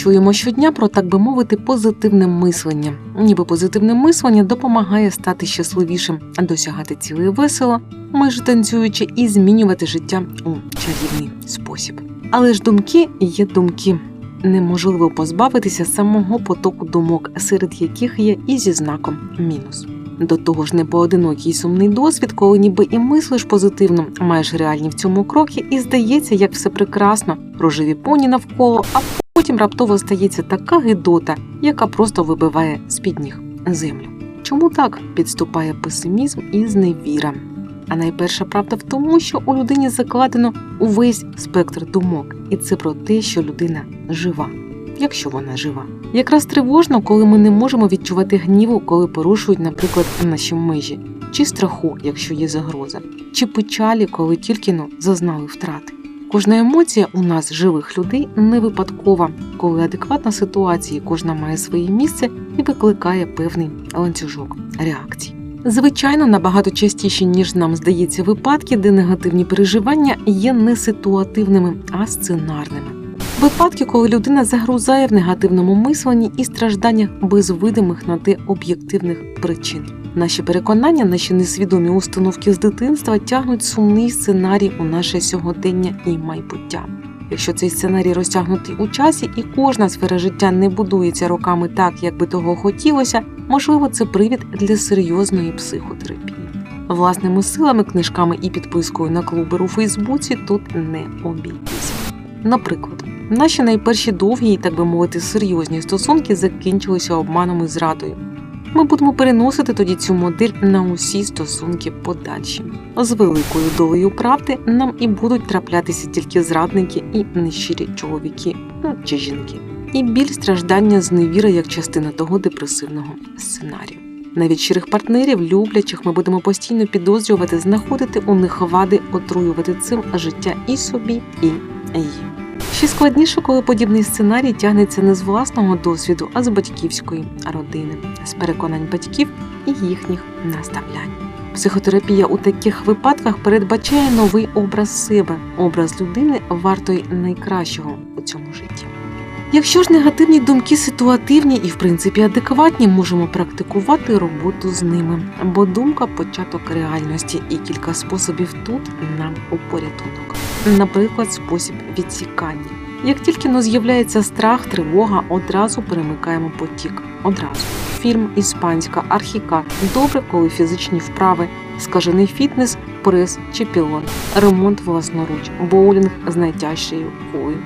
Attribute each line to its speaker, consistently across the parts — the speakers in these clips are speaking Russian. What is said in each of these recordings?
Speaker 1: Чуємо щодня про так би мовити позитивне мислення. Ніби позитивне мислення допомагає стати щасливішим, досягати цілей весело, майже танцюючи і змінювати життя у чарівний спосіб. Але ж думки є думки. Неможливо позбавитися самого потоку думок, серед яких є і зі знаком мінус. До того ж, не поодинокий сумний досвід, коли ніби і мислиш позитивно, маєш реальні в цьому кроки, і здається, як все прекрасно, рожеві поні навколо, а потім раптово стається така гидота, яка просто вибиває з-під ніг землю. Чому так підступає песимізм і зневіра? А найперша правда в тому, що у людині закладено увесь спектр думок, і це про те, що людина жива, якщо вона жива. Якраз тривожно, коли ми не можемо відчувати гніву, коли порушують, наприклад, наші межі, чи страху, якщо є загроза, чи печалі, коли тільки но зазнали втрати. Кожна емоція у нас, живих людей, не випадкова, коли адекватна ситуація, кожна має своє місце і викликає певний ланцюжок реакцій. Звичайно, набагато частіші, ніж нам здається, випадки, де негативні переживання є не ситуативними, а сценарними. Випадки, коли людина загрузає в негативному мисленні і стражданнях без видимих на те об'єктивних причин. Наші переконання, наші несвідомі установки з дитинства тягнуть сумний сценарій у наше сьогодення і майбуття. Якщо цей сценарій розтягнутий у часі, і кожна сфера життя не будується роками так, як би того хотілося, можливо, це привід для серйозної психотерапії. Власними силами, книжками і підпискою на клубер у Фейсбуці тут не обійтися. Наприклад, наші найперші довгі так би мовити, серйозні стосунки закінчилися обманом і зрадою. Ми будемо переносити тоді цю модель на усі стосунки подальші. З великою долею правди нам і будуть траплятися тільки зрадники і нещирі чоловіки ну, чи жінки. І біль страждання зневіра як частина того депресивного сценарію. Навіть щирих партнерів, люблячих, ми будемо постійно підозрювати, знаходити у них вади, отруювати цим життя і собі, і їм. Ще складніше, коли подібний сценарій тягнеться не з власного досвіду, а з батьківської родини, з переконань батьків і їхніх наставлянь. Психотерапія у таких випадках передбачає новий образ себе, образ людини вартої найкращого у цьому житті. Якщо ж негативні думки ситуативні і, в принципі, адекватні, можемо практикувати роботу з ними, бо думка початок реальності і кілька способів тут нам у порятунок. Наприклад, спосіб відсікання. Як тільки но з'являється страх, тривога, одразу перемикаємо потік. Одразу. Фільм Іспанська, архіка. Добре, коли фізичні вправи, скажений фітнес, прес чи пілон, ремонт власноруч, боулінг з найтяжчою кулею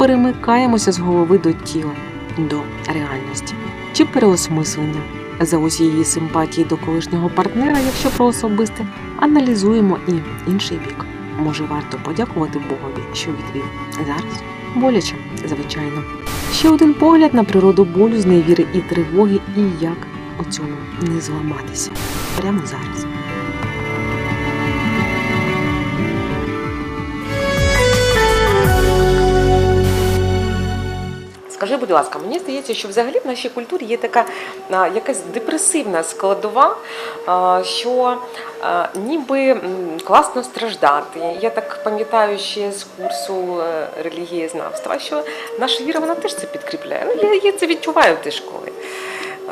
Speaker 1: перемикаємося з голови до тіла, до реальності чи переосмислення. За ось її симпатії до колишнього партнера, якщо про особисте, аналізуємо і інший бік. Може, варто подякувати Богові, що відвів зараз. Боляче, звичайно. Ще один погляд на природу болю, зневіри і тривоги, і як у цьому не зламатися прямо зараз. Скажи, будь ласка, мені здається, що взагалі в нашій культурі є така якась депресивна складова, що ніби класно страждати. Я так пам'ятаю ще з курсу е, релігієзнавства, що наша віра вона теж це підкріпляє. Ну, я, це відчуваю теж, коли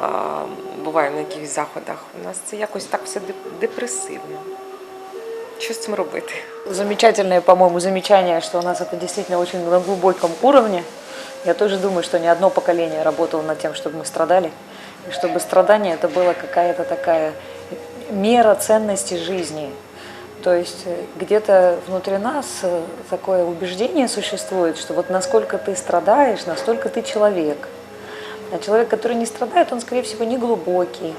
Speaker 1: а, буваю на якихось заходах. У нас це якось так все депресивно. Що з цим робити?
Speaker 2: Замечательное, по-моему, замечание, что у нас это действительно очень на глубоком уровне. Я тоже думаю, что не одно поколение работало над тем, чтобы мы страдали, и чтобы страдание это была какая-то такая мера ценности жизни. То есть э, где-то внутри нас э, такое убеждение существует, что вот насколько ты страдаешь, настолько ты человек. А человек, который не страдает, он, скорее всего, не глубокий,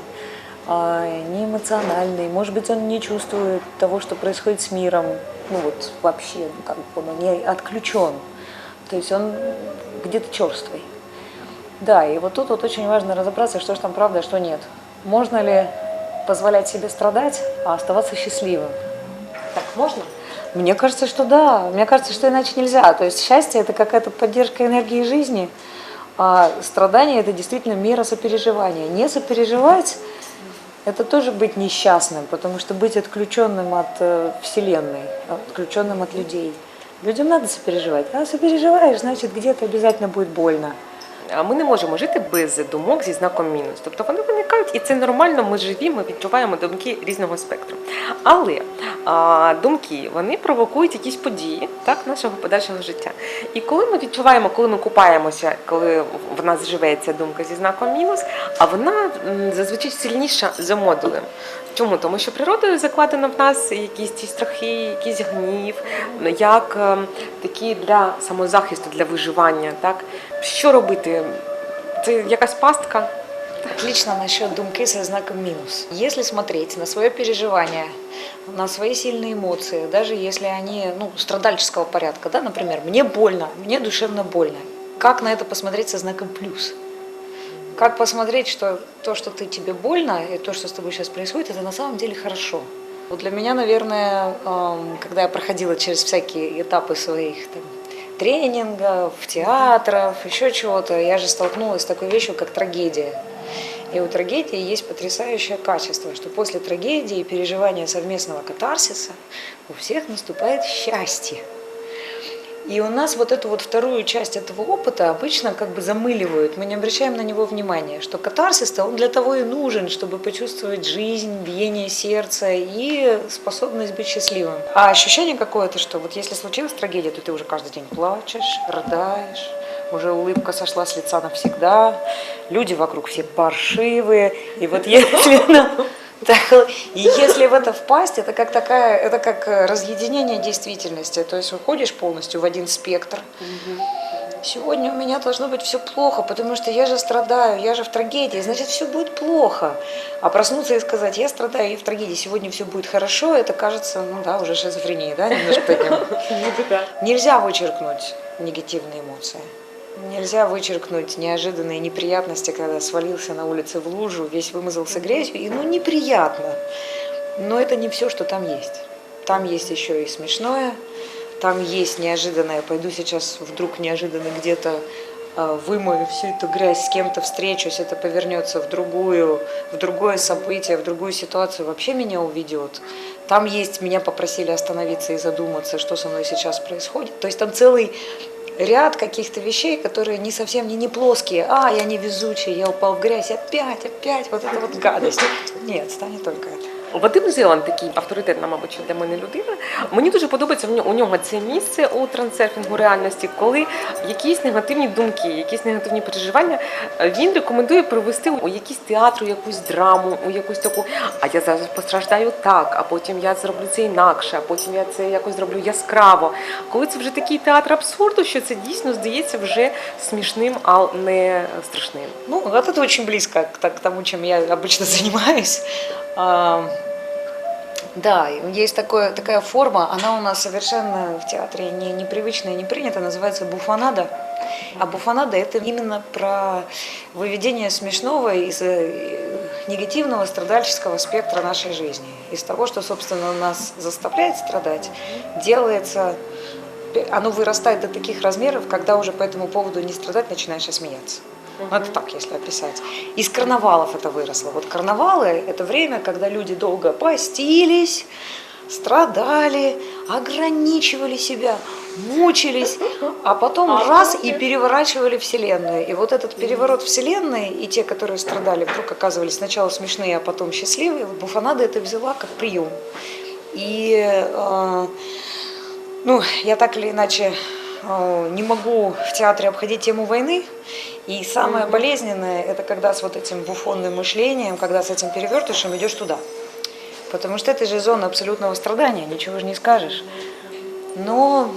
Speaker 2: а, не эмоциональный. Может быть, он не чувствует того, что происходит с миром. Ну вот вообще, как бы он не отключен. То есть он где-то черствый. Да, и вот тут вот очень важно разобраться, что же там правда, а что нет. Можно ли позволять себе страдать, а оставаться счастливым?
Speaker 1: Так можно?
Speaker 2: Мне кажется, что да. Мне кажется, что иначе нельзя. То есть счастье – это какая-то поддержка энергии жизни, а страдание – это действительно мера сопереживания. Не сопереживать – это тоже быть несчастным, потому что быть отключенным от э, Вселенной, отключенным от людей. Людям надо сопереживать. А сопереживаешь, значит, где-то обязательно будет больно.
Speaker 1: Ми не можемо жити без думок зі знаком мінус. Тобто вони виникають, і це нормально, ми живі, ми відчуваємо думки різного спектру. Але а, думки вони провокують якісь події так, нашого подальшого життя. І коли ми відчуваємо, коли ми купаємося, коли в нас живе ця думка зі знаком мінус, а вона зазвичай сильніша за модулем. Чому? Тому що природою закладено в нас якісь ті страхи, якийсь гнів, як е, такі для самозахисту, для виживання. Так? Що робити? Це якась пастка.
Speaker 2: Отлично насчет думки со знаком минус. Если смотреть на свое переживание, на свои сильные эмоции, даже если они ну, страдальческого порядка, да, например, мне больно, мне душевно больно, как на это посмотреть со знаком плюс? Как посмотреть, что то, что ты тебе больно, и то, что с тобой сейчас происходит, это на самом деле хорошо. Вот для меня, наверное, эм, когда я проходила через всякие этапы своих там, тренингов, театров, еще чего-то, я же столкнулась с такой вещью, как трагедия. И у трагедии есть потрясающее качество, что после трагедии и переживания совместного катарсиса у всех наступает счастье. И у нас вот эту вот вторую часть этого опыта обычно как бы замыливают, мы не обращаем на него внимания, что катарсис-то он для того и нужен, чтобы почувствовать жизнь, биение сердца и способность быть счастливым. А ощущение какое-то, что вот если случилась трагедия, то ты уже каждый день плачешь, рыдаешь, уже улыбка сошла с лица навсегда, люди вокруг все паршивые, и вот если нам так, и если в это впасть, это как такая, это как э, разъединение действительности. То есть уходишь полностью в один спектр. Сегодня у меня должно быть все плохо, потому что я же страдаю, я же в трагедии, значит все будет плохо. А проснуться и сказать, я страдаю, я в трагедии, сегодня все будет хорошо, это кажется, ну да, уже шизофрения, да, немножко этим. Нельзя вычеркнуть негативные эмоции. Нельзя вычеркнуть неожиданные неприятности, когда свалился на улице в лужу, весь вымазался грязью, и ну неприятно. Но это не все, что там есть. Там есть еще и смешное, там есть неожиданное. Пойду сейчас вдруг неожиданно где-то а, вымою всю эту грязь, с кем-то встречусь, это повернется в другую, в другое событие, в другую ситуацию, вообще меня уведет. Там есть, меня попросили остановиться и задуматься, что со мной сейчас происходит. То есть там целый ряд каких-то вещей, которые не совсем не, не плоские. А, я невезучий, я упал в грязь, опять, опять, вот это вот гадость. Нет, станет только это.
Speaker 1: Вадим Зелан такий авторитетна, мабуть, для мене людина. Мені дуже подобається у нього це місце у трансерфінгу реальності, коли якісь негативні думки, якісь негативні переживання е, він рекомендує провести у якийсь театр, у якусь драму, у якусь таку. А я зараз постраждаю так, а потім я зроблю це інакше, а потім я це якось зроблю яскраво. Коли це вже такий театр абсурду, що це дійсно здається вже смішним, а не страшним.
Speaker 2: Ну, это очень близко к, к тому, чем я обычно занимаюсь. Да, есть такое, такая форма, она у нас совершенно в театре не, непривычная, не принята, называется буфонада. А буфонада это именно про выведение смешного из э, негативного страдальческого спектра нашей жизни. Из того, что, собственно, нас заставляет страдать, делается, оно вырастает до таких размеров, когда уже по этому поводу не страдать, начинаешь смеяться. Ну, это так, если описать. Из карнавалов это выросло. Вот карнавалы – это время, когда люди долго постились, страдали, ограничивали себя, мучились, а потом раз и переворачивали Вселенную. И вот этот переворот Вселенной, и те, которые страдали, вдруг оказывались сначала смешные, а потом счастливые, Буфанада это взяла как прием. И э, ну, я так или иначе не могу в театре обходить тему войны. И самое болезненное, это когда с вот этим буфонным мышлением, когда с этим перевертышем идешь туда. Потому что это же зона абсолютного страдания, ничего же не скажешь. Но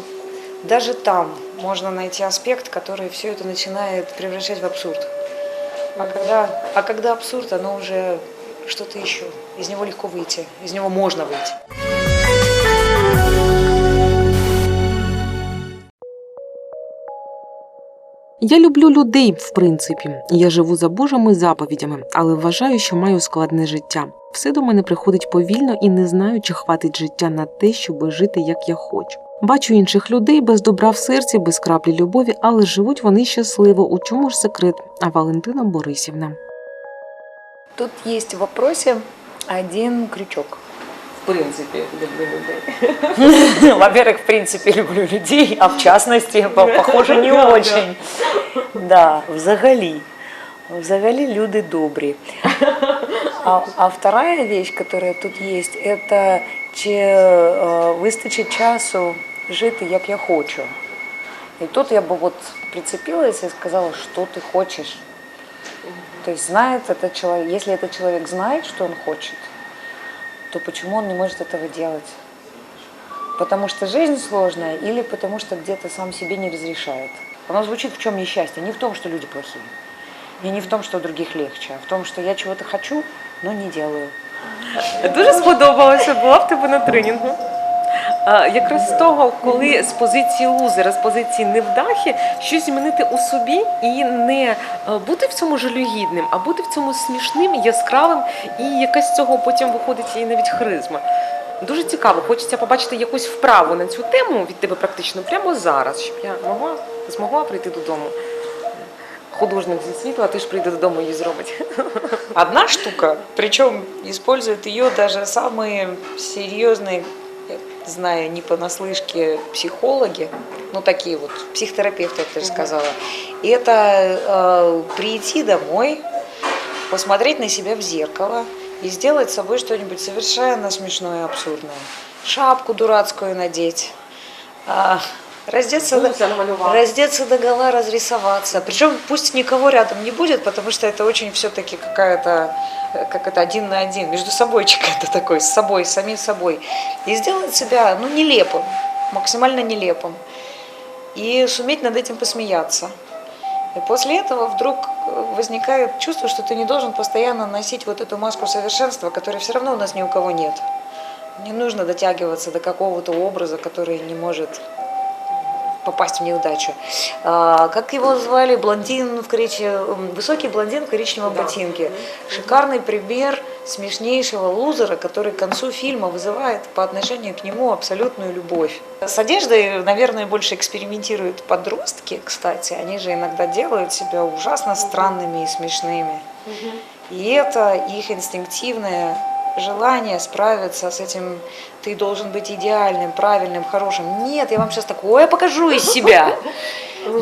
Speaker 2: даже там можно найти аспект, который все это начинает превращать в абсурд. А когда, а когда абсурд, оно уже что-то еще. Из него легко выйти, из него можно выйти.
Speaker 1: Я люблю людей, в принципі. Я живу за Божими заповідями, але вважаю, що маю складне життя. Все до мене приходить повільно і не знаю, чи хватить життя на те, щоб жити як я хочу. Бачу інших людей без добра в серці, без краплі любові, але живуть вони щасливо. У чому ж секрет? А Валентина Борисівна.
Speaker 2: Тут есть в вопросе один крючок.
Speaker 3: В принципі, люблю людей.
Speaker 2: Во-первых, в принципе, люблю людей, а в частности, по- похоже, не
Speaker 3: Да, да.
Speaker 2: очень. Да, взагалі. Взагалі люди добрі. А, а вторая вещь, которая тут есть, это чи е, вистачить часу жити, як я хочу. І тут я бы вот прицепилась и сказала, что ты хочешь. То есть знает этот человек, если этот человек знает, что он хочет, то почему он не может этого делать? Потому что жизнь сложная или потому что где-то сам себе не разрешает? Оно звучит в чем несчастье, не в том, что люди плохие. И не в том, что у других легче, а в том, что я чего-то хочу, но не делаю.
Speaker 3: Дуже сподобалося, була в тебе на тренінгу. Якраз з того, коли з позиції лузера, з позиції невдахи, щось змінити у собі і не е, бути в цьому жалюгідним, а бути в цьому смішним, яскравим, і якась з цього потім виходить і навіть харизма. Дуже цікаво, хочеться побачити якусь вправу на цю тему від тебе практично прямо зараз, щоб я могла змогла прийти додому. Художник зі світла теж прийде додому її зробить.
Speaker 2: Одна штука, причем используют ее даже самые серьезные, знаю, не понаслышке психологи, ну такие вот психотерапевты, я бы даже сказала. И это э, прийти домой, посмотреть на себя в зеркало и сделать с собой что-нибудь совершенно смешное и абсурдное. Шапку дурацкую надеть, а, раздеться, до-
Speaker 3: Вуса намалювати.
Speaker 2: раздеться до гола, разрисоваться. Причем пусть никого рядом не будет, потому что это очень все-таки какая-то, э, как это, один на один, между собойчик это такой, с собой, с самим собой. И сделать себя, ну, нелепым, максимально нелепым. И суметь над этим посмеяться. И после этого вдруг э, возникает чувство, что ты не должен постоянно носить вот эту маску совершенства, которой все равно у нас ни у кого нет. Не нужно дотягиваться до какого-то образа, который не может попасть в неудачу. А, как его звали? Блондин в кориче... м, Высокий блондин в коричневом
Speaker 3: Да.
Speaker 2: ботинке. Шикарный пример смешнейшего лузера, который к концу фильма вызывает по отношению к нему абсолютную любовь. С одеждой, наверное, больше экспериментируют подростки, кстати. Они же иногда делают себя ужасно странными и смешными. И это их инстинктивное желание справиться с этим ты должен быть идеальным, правильным, хорошим. Нет, я вам сейчас такое покажу из себя.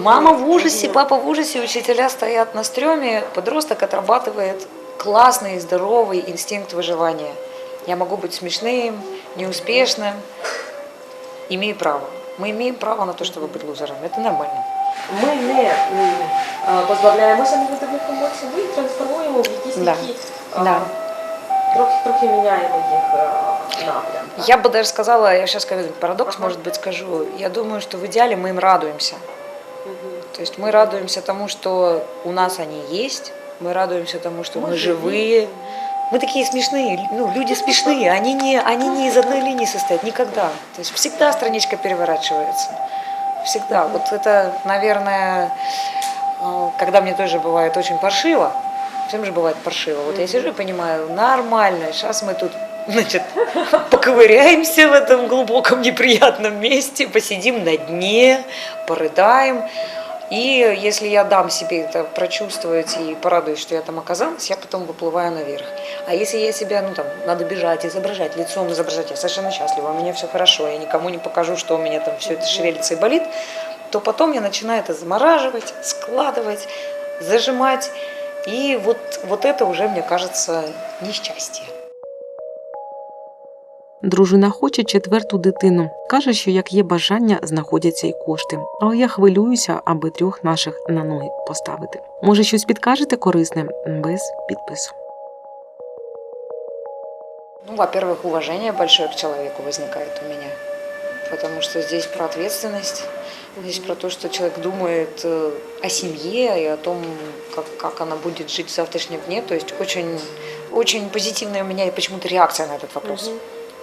Speaker 2: Мама в ужасе, папа в ужасе, учителя стоят на стреме, подросток отрабатывает классный, здоровый инстинкт выживания. Я могу быть смешным, неуспешным, имею право. Мы имеем право на то, чтобы быть лузером. Это нормально.
Speaker 3: Ми не м, а, позбавляємося негативних емоцій, ми їх трансформуємо в якісь
Speaker 2: Да.
Speaker 3: такі, а,
Speaker 2: Да.
Speaker 3: трохи, трохи міняємо їх а, напрям. так.
Speaker 2: Я бы даже сказала, я сейчас скажу парадокс, может быть, скажу. Я думаю, что в идеале мы им радуемся.
Speaker 3: Мгм.
Speaker 2: То есть мы радуемся тому, что у нас они есть, мы радуемся тому, что мы, живые. Мы такие смешные, ну, люди смешные, они не, они не из одной линии состоят, никогда. То есть всегда страничка переворачивается. Всегда. Вот это, наверное, э, когда мне тоже бывает очень паршиво, всем же бывает паршиво. Вот я сижу и понимаю, нормально, сейчас мы тут значит, поковыряемся в этом глубоком неприятном месте, посидим на дне, порыдаем. И если я дам себе это прочувствовать и порадуюсь, что я там оказалась, я потом выплываю наверх. А если я себя, ну там, надо бежать, изображать, лицом изображать, я совершенно счастлива, у меня все хорошо, я никому не покажу, что у меня там все это шевелится и болит, то потом я начинаю это замораживать, складывать, зажимать. И вот, вот это уже, мне кажется, несчастье.
Speaker 1: Дружина хоче четверту дитину. Каже, що як є бажання, знаходяться й кошти. Але я хвилююся, аби трьох наших на ноги поставити. Може, щось підкажете корисне без підпису.
Speaker 2: Ну, во-первых, уважение большое к человеку возникает у меня. Потому что здесь про ответственность, здесь про то, что человек думает э, о семье и о том, как, как она будет жить в завтрашнем дне. То есть очень, очень позитивная у меня почему-то реакция на этот вопрос.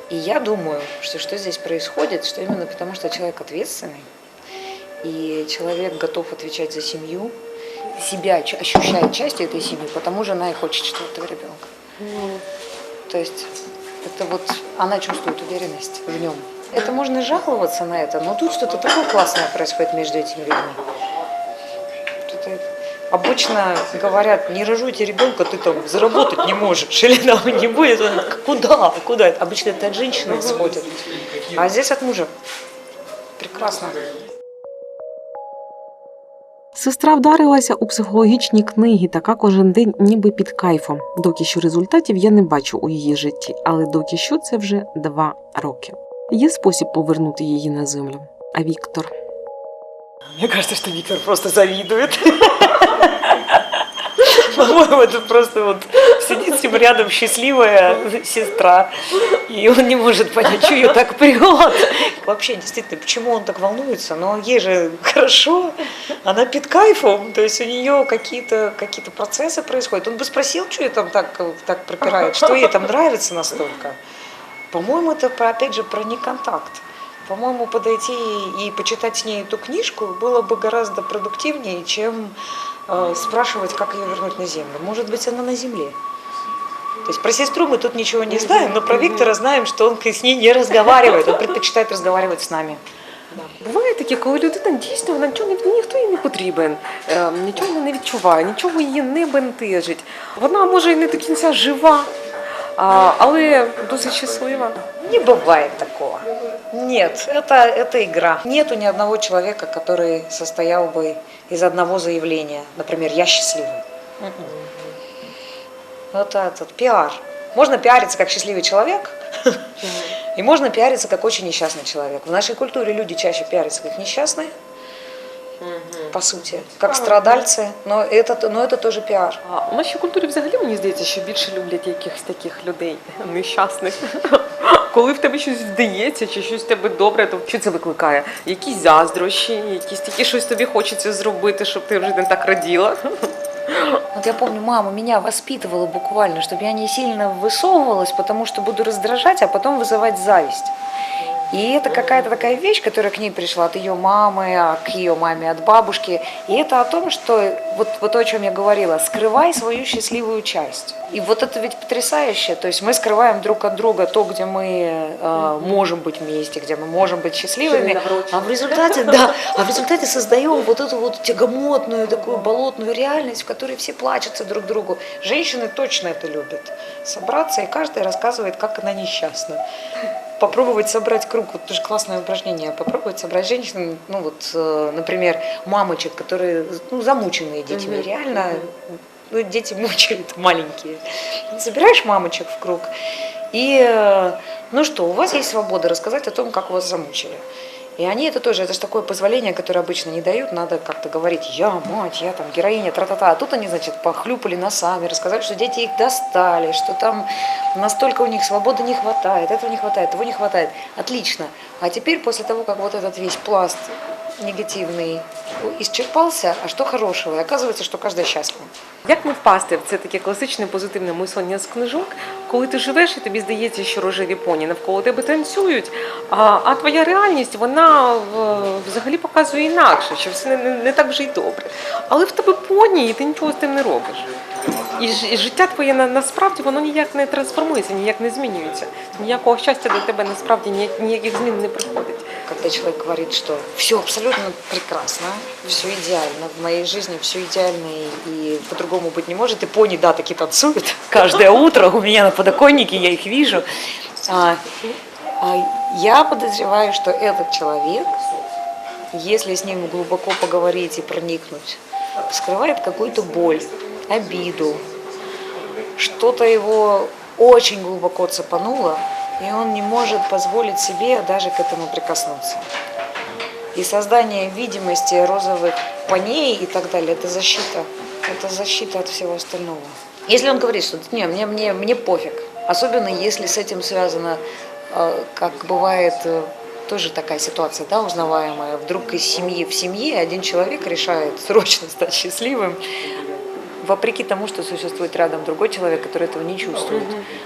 Speaker 2: И я думаю, что что здесь происходит, что именно потому, что человек ответственный, и человек готов отвечать за семью, себя ощущает частью этой семьи, потому жена и хочет четвертого ребенка. То есть это вот она чувствует уверенность в нем. Это можно жаловаться на это, но тут что-то такое классное происходит между этими людьми. Что-то Обычно говорят, не рожуйте ребенка, ты там заработать не можешь, или там не будет. Он, Куда? Куда? Обычно это от женщины исходит. А здесь от мужа. Прекрасно.
Speaker 1: Сестра вдарилася у психологічні книги, така кожен день ніби під кайфом. Доки що результатів я не бачу у її житті, але доки що це вже два роки. Є спосіб повернути її на землю. А Віктор
Speaker 2: Мне кажется, что Виктор просто завидует. По-моему, это просто вот сидит с ним рядом счастливая сестра, и он не может понять, что ее так прет. Вообще, действительно, почему он так волнуется? Но ей же хорошо, она пит кайфом, то есть у нее какие-то какие процессы происходят. Он бы спросил, что ей там так, так пропирает, что ей там нравится настолько. По-моему, это, про- опять же, про неконтакт. По-моему, подойти и почитать с ней эту книжку было бы гораздо продуктивнее, чем э, спрашивать, как ее вернуть на землю. Может быть, она на земле. То есть про сестру мы тут ничего не знаем, но про Виктора знаем, что он с ней не разговаривает, он предпочитает разговаривать с нами.
Speaker 3: Буває таке, коли людина дійсно вона нічого не ніхто їй не потрібен, е, нічого вона не відчуває, нічого її не бентежить. Вона може і не до кінця жива, а, але досить щаслива.
Speaker 2: Не бывает такого. Нет, это, это игра. Нету ни одного человека, который состоял бы из одного заявления. Например, я счастливый. Это этот пиар. Можно пиариться как счастливый человек, и можно пиариться как очень несчастный человек. В нашей культуре люди чаще пиарятся как несчастные, по сути, как страдальцы, но это, но это тоже пиар.
Speaker 3: А у нашій культурі взагалі мені здається, що більше люблять якихось таких людей нещасних. Коли в тебе щось вдається, чи щось в тебе добре, то що це викликає? Якісь заздрощі, якісь такі щось тобі хочеться зробити, щоб ти вже не так раділа.
Speaker 2: Вот я помню, мама меня воспитывала буквально, чтобы я не сильно высовывалась, потому что буду раздражать, а потом вызывать зависть. И это какая-то такая вещь, которая к ней пришла от ее мамы, а к ее маме от бабушки. И это о том, что вот, вот то, о чем я говорила, скрывай свою счастливую часть. И вот это ведь потрясающе. То есть мы скрываем друг от друга то, где мы э, можем быть вместе, где мы можем быть счастливыми. А в результате, да, а в результате создаем вот эту вот тягомотную, такую болотную реальность, в которой все плачутся друг другу. Женщины точно это любят. Собраться, и каждая рассказывает, как она несчастна. Попробовать собрать круг, вот тоже классное упражнение, попробовать собрать женщин, ну вот, э, например, мамочек, которые, ну, замученные детьми,
Speaker 3: Мгм.
Speaker 2: реально, ну, дети мучают маленькие. Собираешь мамочек в круг, и, э, ну что, у вас есть свобода рассказать о том, как вас замучили. И они это тоже, это же такое позволение, которое обычно не дают, надо как-то говорить, я мать, я там героиня, тра-та-та. А тут они, значит, похлюпали носами, рассказали, что дети их достали, что там настолько у них свободы не хватает, этого не хватает, того не хватает. Отлично. А теперь после того, как вот этот весь пласт негативный исчерпался, а что хорошего? И оказывается, что каждая счастлива.
Speaker 3: Як не впасти в це таке класичне позитивне мислення з книжок, коли ти живеш і тобі здається, що рожеві поні навколо тебе танцюють, а, а твоя реальність вона взагалі показує інакше, що все не, не, не так вже й добре. Але в тебе поні, і ти нічого з тим не робиш. І, і життя твоє на, насправді воно ніяк не трансформується, ніяк не змінюється. Ніякого щастя до тебе насправді ніяк, ніяких змін не приходить.
Speaker 2: Когда человек говорит, что все абсолютно прекрасно, все идеально, в моей жизни все идеально и, и по-другому быть не может, и пони, да, таки танцуют каждое утро у меня на подоконнике, я их вижу. А, а, я подозреваю, что этот человек, если с ним глубоко поговорить и проникнуть, скрывает какую-то боль, обиду, что-то его очень глубоко цепануло, и он не может позволить себе даже к этому прикоснуться. И создание видимости розовых поней и так далее – это защита. Это защита от всего остального. Если он говорит, что не, мне, мне, мне пофиг, Особенно если с этим связано, э, как бывает э, тоже такая ситуация, да, узнаваемая. Вдруг из семьи в семье один человек решает срочно стать счастливым, вопреки тому, что существует рядом другой человек, который этого не чувствует.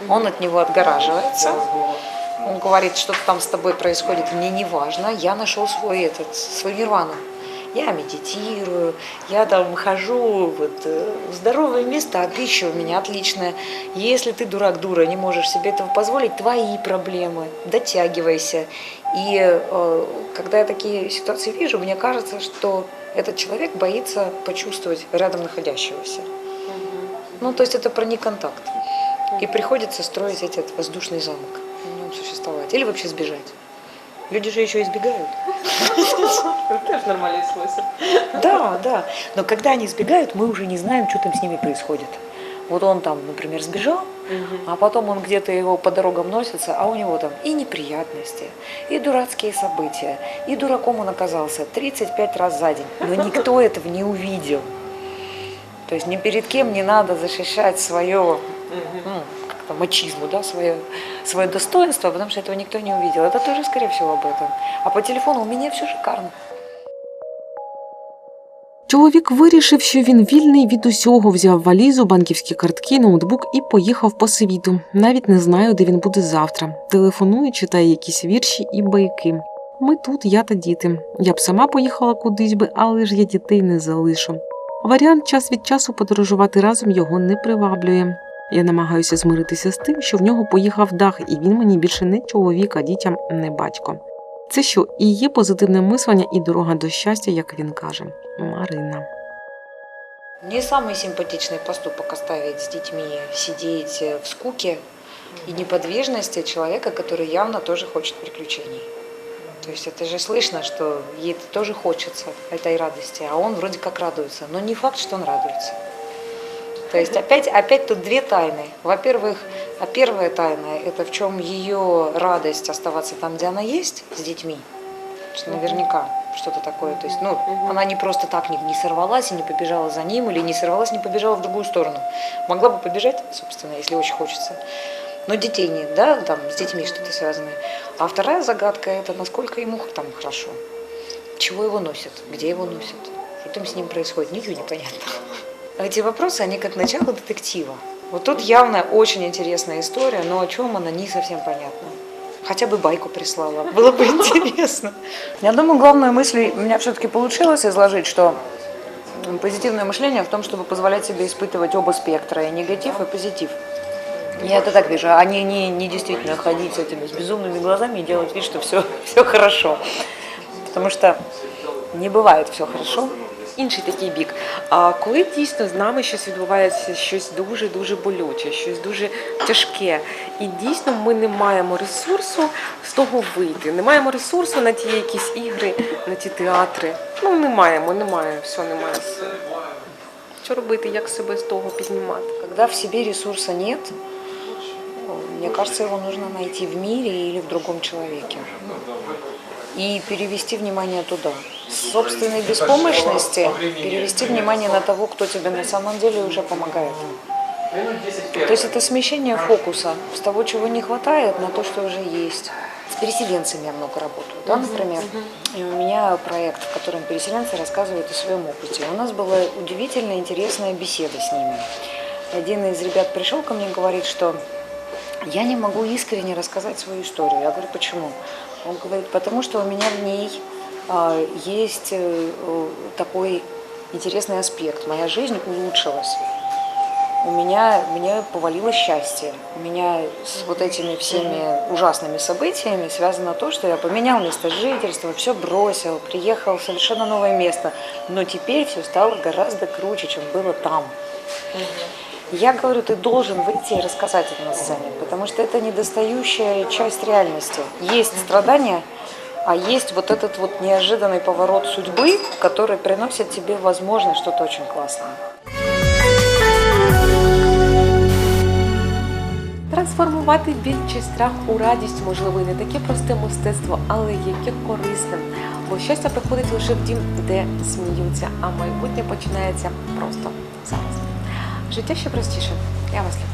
Speaker 2: Он от него отгораживается, он говорит, что там с тобой происходит, мне не важно, я нашел свой этот, свою нирвану. Я медитирую, я там хожу вот, э, в здоровые места, пища у меня отличная. Если ты дурак-дура, не можешь себе этого позволить, твои проблемы, дотягивайся. И э, когда я такие ситуации вижу, мне кажется, что этот человек боится почувствовать рядом находящегося. Ну, то есть это про неконтакт. И приходится строить этот воздушный замок, в нем существовать. Или вообще сбежать. Люди же еще избегают.
Speaker 3: Это теж нормальний спосіб.
Speaker 2: Да, да. Но когда они сбегают, мы уже не знаем, что там с ними происходит. Вот он там, например, сбежал, а потом он где-то его по дорогам носится, а у него там и неприятности, и дурацкие события, и дураком он оказался 35 раз за день. Но никто этого не увидел. То есть ни перед кем не надо защищать свое ну, как-то мачизму, да, свое, свое достоинство, потому что этого никто не увидел. Это тоже, скорее всего, об этом. А по телефону у меня все шикарно.
Speaker 1: Чоловік вирішив, що він вільний від усього, взяв валізу, банківські картки, ноутбук і поїхав по світу. Навіть не знаю, де він буде завтра. Телефонує, читає якісь вірші і байки. Ми тут, я та діти. Я б сама поїхала кудись би, але ж я дітей не залишу. Варіант час від часу подорожувати разом його не приваблює. Я намагаюся змиритися з тим, що в нього поїхав дах, і він мені більше не чоловік, а дітям не батько. Це що і є позитивне мислення і дорога до щастя, як він каже. Марина.
Speaker 2: Не самый симпатичный поступок оставить с детьми сидеть в скуке и неподвижности человека, который явно тоже хочет приключений. То есть это же слышно, что ей -то тоже хочется этой радости, а он вроде как радуется. Но не факт, что он радуется. То есть опять, опять тут две тайны. Во-первых, а первая тайна – это в чем ее радость оставаться там, где она есть, с детьми. Что наверняка что-то такое. То есть, ну, она не просто так не, не сорвалась и не побежала за ним, или не сорвалась, не побежала в другую сторону. Могла бы побежать, собственно, если очень хочется. Но детей нет, да, там с детьми что-то связанное. А вторая загадка – это насколько ему там хорошо. Чего его носят, где его носят, что там с ним происходит, ничего не понятно. Эти вопросы, они как начало детектива. Вот тут явно очень интересная история, но о чем она не совсем понятна. Хотя бы байку прислала, было бы интересно. Я думаю, главная мысль у меня все-таки получилось изложить, что позитивное мышление в том, чтобы позволять себе испытывать оба спектра, и негатив, и позитив. Я это так вижу, а не, не, не действительно ходить с этими с безумными глазами и делать вид, что все, все хорошо. Потому что не бывает все хорошо.
Speaker 3: Інший такий бік. А коли дійсно з нами щось відбувається, щось дуже дуже болюче, щось дуже тяжке, і дійсно ми не маємо ресурсу з того вийти, не маємо ресурсу на ті якісь ігри, на ті театри. Ну не маємо, немає, все, немає. Що робити, як себе з того піднімати?
Speaker 2: Когда в себе ресурса нет, мне кажется, его нужно найти в мире или в другом человеке. И перевести внимание туда. С собственной беспомощности перевести внимание на того, кто тебе на самом деле уже помогает. То есть это смещение фокуса с того, чего не хватает, на то, что уже есть. С переселенцами я много работаю, да, например. И у меня проект, в котором переселенцы рассказывают о своем опыте. У нас была удивительно интересная беседа с ними. Один из ребят пришел ко мне и говорит, что я не могу искренне рассказать свою историю. Я говорю, почему? Он говорит, потому что у меня в ней есть э, э, такой интересный аспект. Моя жизнь улучшилась. У меня, мне повалило счастье. У меня с вот этими всеми ужасными событиями связано то, что я поменял место жительства, все бросил, приехал в совершенно новое место. Но теперь все стало гораздо круче, чем было там. Я говорю, ты должен выйти и рассказать это на сцене, потому что это недостающая часть реальности. Есть страдания, а есть вот этот вот неожиданный поворот судьбы, который приносит тебе возможность что-то очень классное.
Speaker 3: Трансформувати біль чи страх у радість можливо і не таке просте мистецтво, але яке корисне. Бо щастя приходить лише в дім, де сміються, а майбутнє починається просто зараз. Життя ще простіше. Я вас люблю.